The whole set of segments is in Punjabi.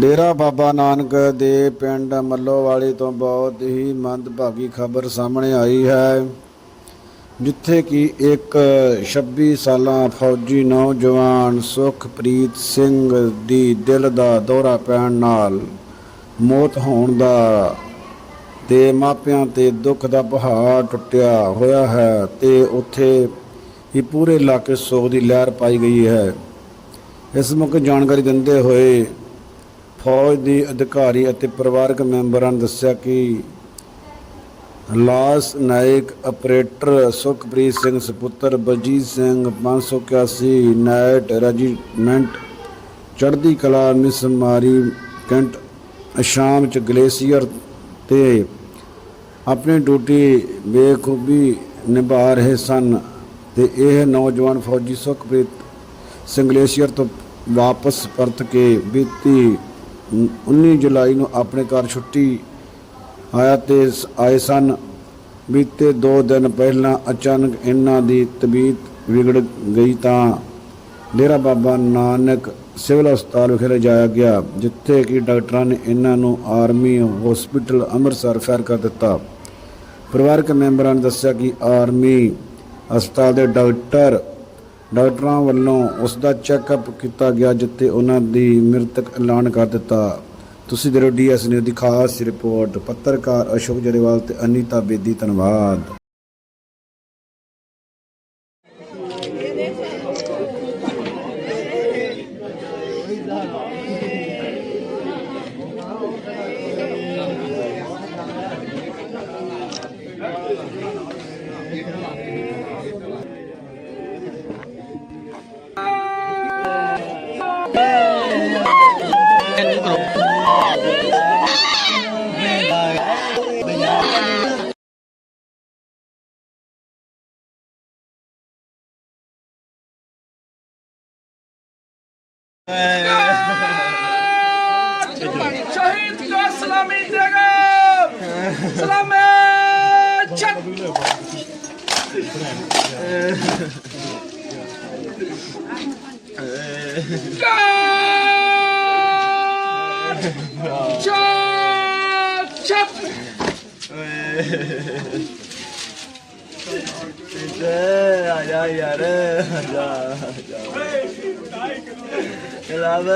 ਡੇਰਾ ਬਾਬਾ ਨਾਨਕ ਦੇ ਪਿੰਡ ਮੱਲੋਵਾਲੀ ਤੋਂ ਬਹੁਤ ਹੀ ਮੰਦਭਾਗੀ ਖਬਰ ਸਾਹਮਣੇ ਆਈ ਹੈ, ਜਿੱਥੇ ਕਿ ਇੱਕ 26 ਸਾਲਾਂ ਫੌਜੀ ਨੌਜਵਾਨ ਸੁਖਪ੍ਰੀਤ ਸਿੰਘ ਦੀ ਦਿਲ ਦਾ ਦੌਰਾ ਪੈਣ ਨਾਲ ਮੌਤ ਹੋਣ ਦਾ ਤੇ ਮਾਪਿਆਂ ਤੇ ਦੁੱਖ ਦਾ ਪਹਾੜ ਟੁੱਟਿਆ ਹੋਇਆ ਹੈ ਤੇ ਉੱਥੇ ਹੀ ਪੂਰੇ ਇਲਾਕੇ ਸੋਗ ਦੀ ਲਹਿਰ ਪਾਈ ਗਈ ਹੈ। ਇਸ ਮੌਕੇ ਜਾਣਕਾਰੀ ਦਿੰਦੇ ਹੋਏ ਫੌਜ ਦੇ ਅਧਿਕਾਰੀ ਅਤੇ ਪਰਿਵਾਰਕ ਮੈਂਬਰਾਂ ਨੇ ਦੱਸਿਆ ਕਿ ਲਾਸ ਨਾਇਕ ਆਪਰੇਟਰ ਸੁਖਪ੍ਰੀਤ ਸਿੰਘ ਸੁਪੁੱਤਰ ਬਲਜੀਤ ਸਿੰਘ 581 ਨਾਈਟ ਰੈਜੀਮੈਂਟ ਚੜ੍ਹਦੀ ਕਲਾ ਮਿਸਮਾਰੀ ਕੈਂਟ ਅਸ਼ਾਮ ਚ ਗਲੇਸ਼ੀਅਰ ਤੇ ਆਪਣੀ ਡਿਊਟੀ ਬੇਖੂਬੀ ਨਿਭਾ ਰਹੇ ਸਨ ਤੇ ਇਹ ਨੌਜਵਾਨ ਫੌਜੀ ਸੁਖਪ੍ਰੀਤ ਸਿੰਘ ਗਲੇਸ਼ੀਅਰ ਤੋਂ ਵਾਪਸ ਪਰਤ ਕੇ ਬੀਤੀ 19 ਜੁਲਾਈ ਨੂੰ ਆਪਣੇ ਘਰ ਛੁੱਟੀ ਆਇਆ ਤੇ ਸ- ਆਏ ਸਨ। ਬੀਤੇ 2 ਦਿਨ ਪਹਿਲਾਂ ਅਚਾਨਕ ਇਹਨਾਂ ਦੀ ਤਬੀਅਤ ਵਿਗੜ ਗਈ ਤਾਂ ਡੇਰਾ ਬਾਬਾ ਨਾਨਕ ਸਿਵਲ ਹਸਪਤਾਲ ਵਿਖੇ ਲਿਜਾਇਆ ਗਿਆ, ਜਿੱਥੇ ਕਿ ਡਾਕਟਰਾਂ ਨੇ ਇਹਨਾਂ ਨੂੰ ਆਰਮੀ ਹਸਪੀਟਲ ਅੰਮ੍ਰਿਤਸਰ ਫੈਰ ਕਰ ਦਿੱਤਾ। ਪਰਿਵਾਰਕ ਮੈਂਬਰਾਂ ਨੇ ਦੱਸਿਆ ਕਿ ਆਰਮੀ ਹਸਪਤਾਲ ਦੇ ਡਾਕਟਰ ਡਾਕਟਰਾਂ ਵੱਲੋਂ ਉਸ ਦਾ ਚੈੱਕਅਪ ਕੀਤਾ ਗਿਆ, ਜਿੱਥੇ ਉਹਨਾਂ ਦੀ ਮ੍ਰਿਤਕ ਐਲਾਨ ਕਰ ਦਿੱਤਾ। ਤੁਸੀਂ ਦੇਖੋ ਡੀਐਸ ਨਿਊਜ਼ ਦੀ ਖਾਸ ਰਿਪੋਰਟ। ਪੱਤਰਕਾਰ ਅਸ਼ੋਕ ਜਰੇਵਾਲ ਤੇ ਅਨੀਤਾ ਬੇਦੀ, ਧੰਨਵਾਦ। শহীদ সালামি সালামে Go! ਚੱਪ ਚੱਪ ਤੇ ਆ ਜਾ ਯਾਰ ਆ ਜਾ ਲਾਵ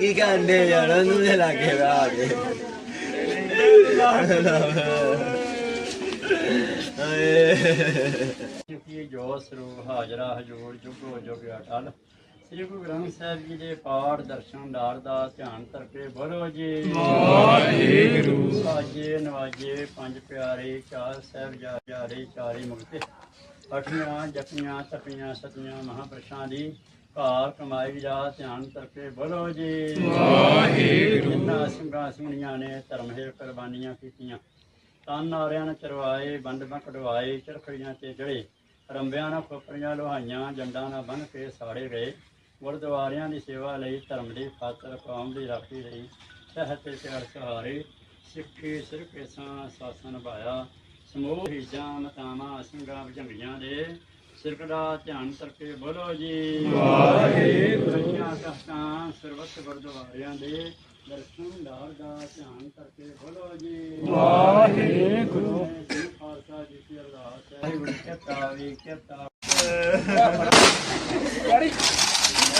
ਕੀ ਕਹਿੰਦੇ ਯਾਰ ਨੂੰ ਲੱਗੇ ਆ ਕੇ ਏ ਕਿਉਂਕਿ ਜੋ ਸਰੂਪ ਹਾਜ਼ਰਾ ਹਜੂਰ ਚੁੱਕੋ ਜੋ ਗਿਆ ਠਲ ਸ੍ਰੀ ਗੁਰੂ ਗ੍ਰੰਥ ਸਾਹਿਬ ਜੀ ਦੇ ਪਾਠ ਦਰਸ਼ਨ ਦਾਰ ਦਾ ਧਿਆਨ ਤਰਕੇ ਬੋਲੋ ਜੀ। ਵਾਹਿਗੁਰੂ। ਸਾਜੇ ਨਵਾਜੇ ਪੰਜ ਪਿਆਰੇ ਚਾਰ ਸਾਹਿਬ ਜਾਰੇ ਚਾਰੇ ਮੁਕਤੇ। ਅਠੀਆਂ ਜਪੀਆਂ ਤਪੀਆਂ ਸਤੀਆਂ ਮਹਾਪੁਰਸ਼ਾਂ ਦੀ ਘਾਰ ਕਮਾਈ ਦਾ ਧਿਆਨ ਤਰਕੇ ਬੋਲੋ ਜੀ। ਵਾਹਿਗੁਰੂ। ਜਿਨ੍ਹਾਂ ਸਿੰਘਾਂ ਸਿੰਘਣੀਆਂ ਨੇ ਧਰਮ ਹੇਠ ਕੁਰਬਾਨੀਆਂ ਕੀਤੀਆਂ। ਤਨ ਆਰਿਆਂ ਨੇ ਚਰਵਾਏ ਬੰਦਬਾਂ ਕਢਵਾਏ ਚਰਖੜੀਆਂ ਤੇ ਜੜੇ ਰੰਬਿਆਂ ਨਾਲ ਖੋਪਰੀਆਂ ਲੋਹਾਈਆਂ ਜੰਡਾਂ ਨਾਲ ਬੰਨ ਕੇ ਸਾੜੇ ਗਏ। ਗੁਰਦੁਆਰਿਆਂ ਦੀ ਸੇਵਾ ਲਈ ਧਰਮ ਦੀ ਖਾਤਰ ਕੌਮ ਦੀ ਰਾਖੀ ਲਈ ਸਹਿਤ ਤੇ ਪਿਆਰ ਸਹਾਰੇ ਸਿੱਖੀ ਸਿਰਕੇਸਾਂ ਸਾਸਨ ਨਿਭਾਇਆ ਸਮੂਹ ਹੀਜਾਂ ਮਤਾਵਾਂ ਸਿੰਘਾਂ ਭਜੰਗੀਆਂ ਦੇ ਸਿਰਕ ਦਾ ਧਿਆਨ ਕਰਕੇ ਬੋਲੋ ਜੀ। ਵਾਹਿਗੁਰੂ। ਕਹਤਾਂ ਸਰਬੱਤ ਗੁਰਦੁਆਰਿਆਂ ਦੇ ਦਰਸ਼ਨ ਦਾਰ ਦਾ ਧਿਆਨ ਕਰਕੇ ਬੋਲੋ ਜੀ। ਵਾਹਿਗੁਰੂ। ਖਾਲਸਾ ਜੀ ਕੀ ਅਰਦਾਸ ਹੈ। ਵਾਹਿਗੁਰੂ ਕਿਰਪਾ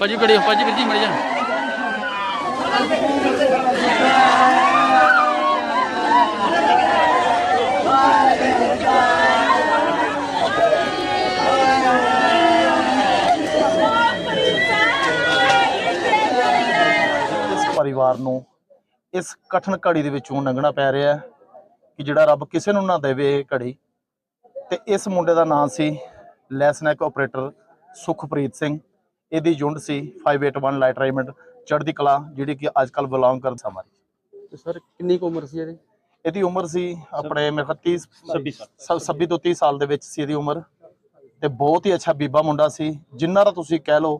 ਭਾਜੀ ਕੜੀ ਭਾਜੀ ਵੀਰ ਜੀ, ਮੜ ਜਾ ਇਸ ਪਰਿਵਾਰ ਨੂੰ ਇਸ ਕਠਨ ਘੜੀ ਦੇ ਵਿੱਚੋਂ ਲੰਘਣਾ ਪੈ ਰਿਹਾ ਹੈ ਕਿ ਜਿਹੜਾ ਰੱਬ ਕਿਸੇ ਨੂੰ ਨਾ ਦੇਵੇ ਇਹ ਘੜੀ। ਤੇ ਇਸ ਮੁੰਡੇ ਦਾ ਨਾਮ ਸੀ lance naik operator Sukhpreet Singh. ਇਹਦੀ ਯੂਨਿਟ ਸੀ 581 ਲਾਈਟ ਰੇਜਮੈਂਟ ਚੜ੍ਹਦੀ ਕਲਾ ਜਿਹੜੀ ਕਿ ਅੱਜ ਕੱਲ ਬਿਲੋਂਗ ਕਰਦਾ ਹਮਾਰੀ ਤੇ ਸਰ ਕਿੰਨੀ ਕੁ ਉਮਰ ਸੀ ਇਹਦੀ? ਇਹਦੀ ਉਮਰ ਸੀ ਆਪਣੇ ਮੇਰੇ ਖਿਆਲ 30 26 ਸਾਲ। 26 ਤੋਂ 30 ਸਾਲ ਦੇ ਵਿੱਚ ਸੀ ਇਹਦੀ ਉਮਰ। ਤੇ ਬਹੁਤ ਹੀ ਅੱਛਾ ਬੀਬਾ ਮੁੰਡਾ ਸੀ ਜਿੰਨਾ ਦਾ ਤੁਸੀਂ ਕਹਿ ਲਓ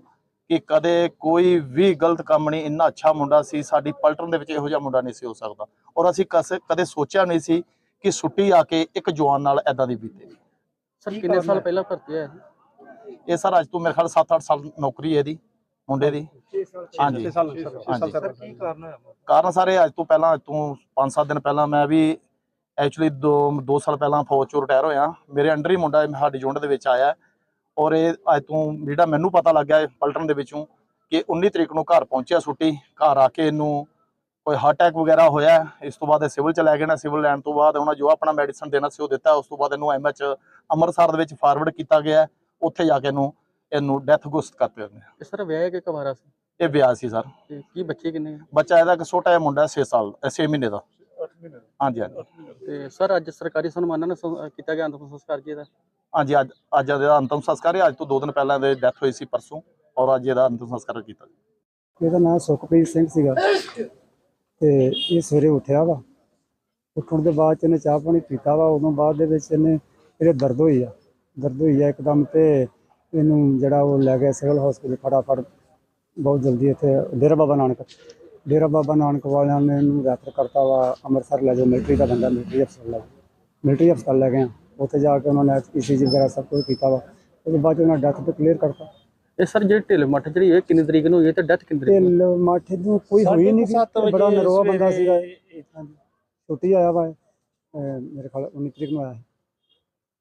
ਕਿ ਕਦੇ ਕੋਈ ਵੀ ਗਲਤ ਕੰਮ ਨਹੀਂ ਇੰਨਾ ਅੱਛਾ ਮੁੰਡਾ ਸੀ ਸਾਡੀ ਪਲਟਨ ਦੇ ਵਿੱਚ ਇਹੋ ਜਿਹਾ ਮੁੰਡਾ ਨਹੀਂ ਸੀ ਹੋ ਸਕਦਾ। ਔਰ ਅਸੀਂ ਕਦੇ ਸੋਚਿਆ ਨਹੀਂ ਸੀ ਕਿ ਛੁੱਟੀ ਆ ਕੇ ਇੱਕ ਜਵਾਨ ਨਾਲ ਐਦਾਂ ਦੀ ਬੀਤੇ। ਸਰ ਕਿੰਨੇ ਸਾਲ ਪਹਿਲਾਂ ਭਰਤੀ ਹੋਇਆ ਸੀ ਇਹ ਸਰ ਅੱਜ ਤੋਂ ਮੇਰੇ ਖਿਆਲ 7-8 ਸਾਲ ਨੌਕਰੀ ਹੈ ਇਹਦੀ ਮੁੰਡੇ ਦੀ। ਹਾਂਜੀ। ਕਾਰਨ ਸਾਰੇ ਅੱਜ ਤੋਂ ਪਹਿਲਾਂ ਅੱਜ ਤੋਂ 5-7 ਦਿਨ ਪਹਿਲਾਂ ਮੈਂ ਵੀ ਐਕਚੁਅਲੀ 2 2 ਸਾਲ ਪਹਿਲਾਂ ਫੌਜ ਚੋਂ ਰਿਟਾਇਰ ਹੋਇਆ। ਮੇਰੇ ਅੰਡਰ ਹੀ ਮੁੰਡਾ ਇਹ ਸਾਡੀ ਯੂਨਿਟ ਦੇ ਵਿੱਚ ਆਇਆ। ਔਰ ਇਹ ਅੱਜ ਤੋਂ ਜਿਹੜਾ ਮੈਨੂੰ ਪਤਾ ਲੱਗਿਆ ਇਹ ਪਲਟਨ ਦੇ ਵਿੱਚੋਂ ਕਿ 19 ਤਰੀਕ ਨੂੰ ਘਰ ਪਹੁੰਚਿਆ ਛੁੱਟੀ ਘਰ ਆ ਕੇ ਇਹਨੂੰ ਕੋਈ ਹਾਰਟ ਅਟੈਕ ਵਗੈਰਾ ਹੋਇਆ। ਇਸ ਤੋਂ ਬਾਅਦ ਇਹ ਸਿਵਲ ਚ ਲੈ ਗਏ ਨਾ ਸਿਵਲ ਲੈਣ ਤੋਂ ਬਾਅਦ ਉਹਨਾਂ ਜੋ ਆਪਣਾ ਮੈਡੀਸਨ ਦੇਣਾ ਸੀ ਉਹ ਦਿੱਤਾ। ਉਸ ਤੋਂ ਬਾਅਦ ਇਹਨੂੰ ਐਮਐਚ ਅੰਮ੍ਰਿਤਸਰ ਦੇ ਵਿੱਚ ਫਾਰਵਰਡ ਕੀਤਾ ਗਿਆ। ਉੱਥੇ ਜਾ ਕੇ ਇਹਨੂੰ ਇਹਨੂੰ ਡੈਥ ਗੁਸਤ ਕਰਤੇ ਉਹਨੇ ਇਹ ਸਰ ਵਿਆਹ ਕੇ ਕਵਾਰਾ ਸੀ? ਇਹ ਵਿਆਹ ਸੀ ਸਰ। ਤੇ ਕੀ ਬੱਚੇ ਕਿੰਨੇ ਆ? ਬੱਚਾ ਇਹਦਾ ਇੱਕ ਛੋਟਾ ਜਿਹਾ ਮੁੰਡਾ 6 ਸਾਲ 6 ਮਹੀਨੇ ਦਾ। ਹਾਂਜੀ ਹਾਂਜੀ। ਤੇ ਸਰ ਅੱਜ ਸਰਕਾਰੀ ਸਨਮਾਨਾਂ ਨਾਲ ਸੰ- ਕੀਤਾ ਗਿਆ ਅੰਤਮ ਸੰਸਕਾਰ ਜੀ ਦਾ ਹਾਂਜੀ ਅੱਜ ਅੱਜ ਇਹਦਾ ਅੰਤਮ ਸੰਸਕਾਰ ਹੈ। ਅੱਜ ਤੋਂ 2 ਦਿਨ ਪਹਿਲਾਂ ਇਹਦੇ ਡੈਥ ਹੋਈ ਸੀ ਪਰਸੋਂ ਔਰ ਅੱਜ ਇਹਦਾ ਅੰਤਮ ਸੰਸਕਾਰ ਕੀਤਾ। ਇਹਦਾ ਨਾਮ ਸੁਖਪ੍ਰੀਤ ਸਿੰਘ ਸੀਗਾ। ਤੇ ਇਹ ਸਵੇਰੇ ਉੱਠਿਆ ਵਾ। ਉੱਠਣ ਦੇ ਬਾਅਦ 'ਚ ਇਹਨੇ ਚਾਹ ਪਾਣੀ ਪੀਤਾ ਵਾ। ਉਦੋਂ ਬਾਅਦ ਦੇ ਵਿੱਚ ਇਹਨੇ ਇਹਦੇ ਦਰਦ ਹੋਈ ਆ। ਦਰਦ ਹੋਈ ਆ ਇੱਕਦਮ ਤੇ ਇਹਨੂੰ ਜਿਹੜਾ ਉਹ ਲੈ ਗਿਆ ਸਿਵਲ ਹਸਪੀਟਲ ਫਟਾਫਟ। ਬਹੁਤ ਜਲਦੀ ਇੱਥੇ ਡੇਰਾ ਬਾਬਾ ਨਾਨਕ ਡੇਰਾ ਬਾਬਾ ਨਾਨਕ ਵਾਲਿਆਂ ਨੇ ਇਹਨੂੰ ਰੈਫਰ ਕਰਤਾ ਵਾ ਅੰਮ੍ਰਿਤਸਰ ਲੈ ਜਾਓ ਮਿਲਟਰੀ ਦਾ ਬੰਦਾ ਮਿਲਟਰੀ ਹਸਪਤਾਲ ਲੈ। ਮਿਲਟਰੀ ਹਸਪਤਾਲ ਲੈ ਗਏ ਆ। ਉੱਥੇ ਜਾ ਕੇ ਉਹਨਾਂ ਨੇ ਈਸੀਜੀ ਵਗੈਰਾ ਸਭ ਕੁਝ ਕੀਤਾ ਵਾ। ਉਹਦੇ ਬਾਅਦ 'ਚ ਉਹਨਾਂ ਡੈਥ ਤੇ ਕਲੀਅਰ ਕਰਤਾ। ਇਹ ਸਰ ਜਿਹੜੀ ਢਿੱਲ ਮੱਠ ਜਿਹੜੀ ਇਹ ਕਿੰਨੀ ਤਰੀਕ ਨੂੰ ਹੋਈ ਹੈ ਤੇ ਡੈਥ ਕਿੰਨੀ ਤਰੀਕ ਢਿੱਲ ਮਾਠੇ ਨੂੰ ਕੋਈ ਹੋਈ ਨਹੀਂ ਸੀ। ਬੜਾ ਨਰੋਆ ਬੰਦਾ ਸੀਗਾ ਇਹ। ਹਾਂਜੀ ਛੁੱਟੀ ਆਇਆ ਵਾ ਮੇਰੇ ਖਿਆਲ 19 ਤਰੀਕ ਨੂੰ ਆਇਆ ਸੀ।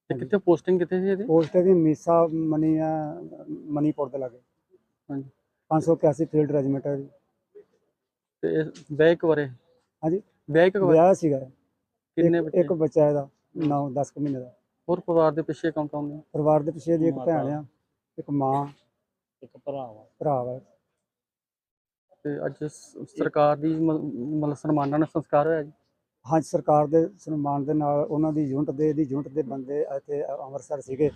ਤੇ ਕਿੱਥੇ ਪੋਸਟਿੰਗ ਕਿੱਥੇ ਸੀ ਇਹਦੀ? ਪੋਸਟ ਦੀ ਮੀਸਾ ਮਨੀ ਆ ਮਨੀਪੁਰ ਦੇ ਲਾਗੇ। ਹਾਂਜੀ। 581 ਫੀਲਡ ਰੈਜੀਮੈਂਟ ਹੈ ਜੀ। ਤੇ ਇਹ ਵਿਆਹ ਕਵਾਰੇ ਹਾਂਜੀ। ਵਿਆਹ ਕਵਾਰੇ ਵਿਆਹ ਸੀਗਾ। ਕਿੰਨੇ ਇੱਕ- ਬੱਚੇ ਇੱਕ ਬੱਚਾ ਇਹਦਾ 9 10 ਮਹੀਨੇ ਦਾ। ਹੋਰ ਪਰਿਵਾਰ ਦੇ ਪਿੱਛੇ ਕੌਣ ਕੌਣ ਨੇ? ਪਰਿਵਾਰ ਦੇ ਪਿੱਛੇ ਦੀ ਇੱਕ ਭੈਣ ਆ ਇੱਕ ਮਾਂ ਇੱਕ ਭਰਾ ਵਾ। ਭਰਾ ਵਾ। ਤੇ ਅੱਜ ਸ- ਸਰਕਾਰ ਦੀ ਮ- ਮਤਲਬ ਸਨਮਾਨਾਂ ਨਾਲ ਸੰਸਕਾਰ ਹੋਇਆ ਜੀ। ਹਾਂਜੀ ਸਰਕਾਰ ਦੇ ਸਨਮਾਨ ਦੇ ਨਾਲ ਉਹਨਾਂ ਦੀ ਯੂਨਿਟ ਦੇ ਦੀ ਯੂਨਿਟ ਦੇ ਬੰਦੇ ਇੱਥੇ ਅੰਮ੍ਰਿਤਸਰ ਸੀਗੇ।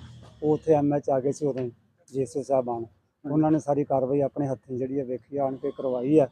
ਉਹ ਉੱਥੇ ਐਮਐਚ ਆ ਗਏ ਸੀ ਉਦੋਂ ਜੀਐਸਓ ਸਾਹਿਬਾਨ। ਉਹਨਾਂ ਨੇ ਸਾਰੀ ਕਾਰਵਾਈ ਆਪਣੇ ਹੱਥੀਂ ਜਿਹੜੀ ਹੈ ਵੇਖੀ ਆਣ ਕੇ ਕਰਵਾਈ ਹੈ।